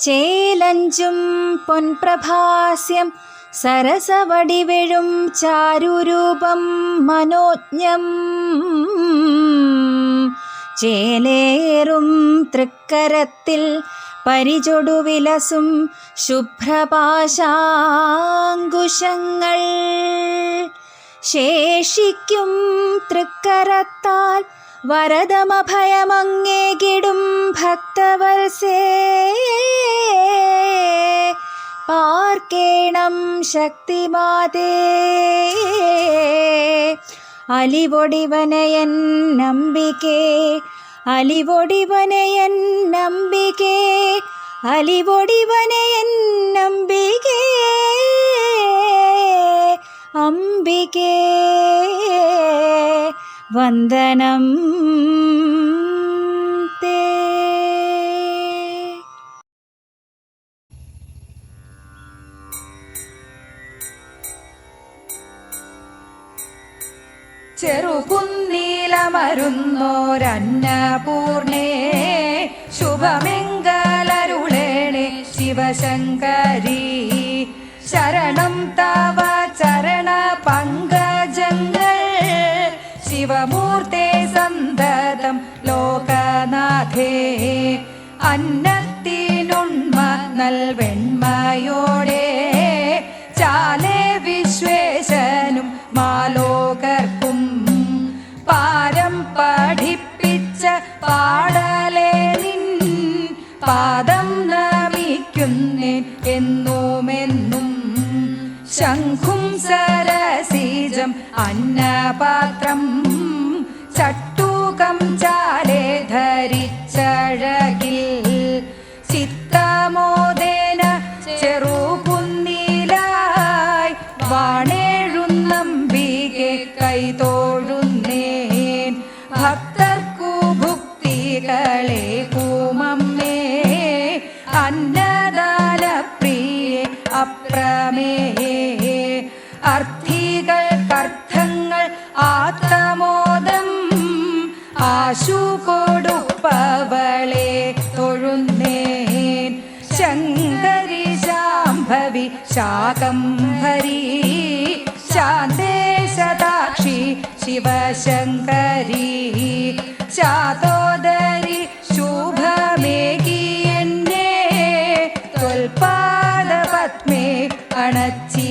ചേലഞ്ചും പൊൻപ്രഭാസ്യം സരസവടിവെഴും ചാരുരൂപം മനോജ്ഞം. ചേലേറും തൃക്കരത്തിൽ പരിചൊടുവിലസും ശുഭ്രപാശാങ്കുശങ്ങൾ ശേഷിക്കും തൃക്കരത്താൽ വരദമഭയമങ്ങേകിടും ഭക്തവത്സേ. പാർക്കേണം ശക്തിമാതേ. അലിവൊടിവനയൻ നമ്പികേ അലിവൊടിവനയൻ നമ്പികേ അലിവൊടിവനയൻ നമ്പികേ. അംബികേ വന്ദനം ചെറുകുന്നീലമരുന്നോരന്നപൂർണേ ശുഭമെങ്കലരുളേണേ ശിവശങ്കരി. ശരണം തവ ചരണ പങ്കജങ്ങൾ. ശിവമൂർത്തേ സന്തതം ലോകനാഥേ. അന്നത്തിനുണ്മ നൽവെണ്മയോടെ. ചാലേ വിശ്വേശനും മാലോകർക്കും പാദം നമിക്കുന്നേ എന്നുമെന്നും ശംഖും സരസീജം അന്നപാത്രം ചട്ടൂകം ചാലേ ധരിച്ചഴകിൽ ചിത്തമോദേന ചെറുകുന്നിലായി വാണേഴുന്നമ്പികെ കൈതോഴുന്നേൻ ഭക്തർക്കു ഭുക്തികളെ കൂമമ്മേ അന്നദാന പ്രിയേ അർത്ഥികൾ അർത്ഥികൾക്കർത്ഥങ്ങൾ ആത്മോദം ആശു കൊടുപ്പവളെ തൊഴുന്നേൻ. ശങ്കരി ശാംഭവി ശാകംഭരി ശാന്തേ ശതാക്ഷി ശിവശങ്കരി. ശാതോദരി அணச்சி